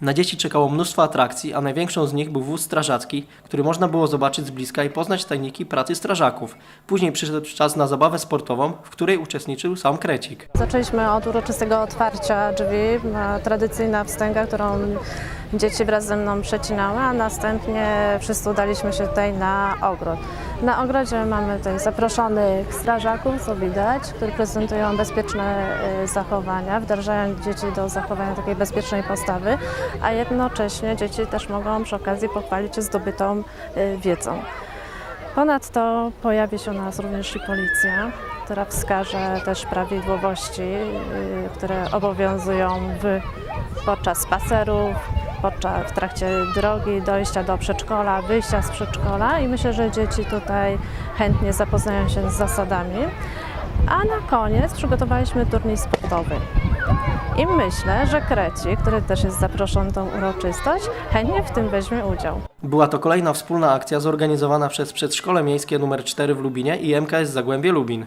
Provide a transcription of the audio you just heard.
Na dzieci czekało mnóstwo atrakcji, a największą z nich był wóz strażacki, który można było zobaczyć z bliska i poznać tajniki pracy strażaków. Później przyszedł czas na zabawę sportową, w której uczestniczył sam Krecik. Zaczęliśmy od uroczystego otwarcia drzwi, e, tradycyjna wstęga, którą dzieci wraz ze mną przecinały, a następnie wszyscy udaliśmy się tutaj na ogród. Na ogrodzie mamy tutaj zaproszonych strażaków, co widać, którzy prezentują bezpieczne e, zachowania, wdrażają dzieci do zachowania takiej bezpiecznej postawy, a jednocześnie dzieci też mogą przy okazji pochwalić się zdobytą e, wiedzą. Ponadto pojawi się u nas również i policja, która wskaże też prawidłowości, y, które obowiązują w, podczas spacerów, podczas, w trakcie drogi, dojścia do przedszkola, wyjścia z przedszkola i myślę, że dzieci tutaj chętnie zapoznają się z zasadami. A na koniec przygotowaliśmy turniej sportowy. I myślę, że Kreci, który też jest zaproszony tą uroczystość, chętnie w tym weźmie udział. Była to kolejna wspólna akcja zorganizowana przez Przedszkole Miejskie nr 4 w Lubinie i MKS Zagłębie Lubin.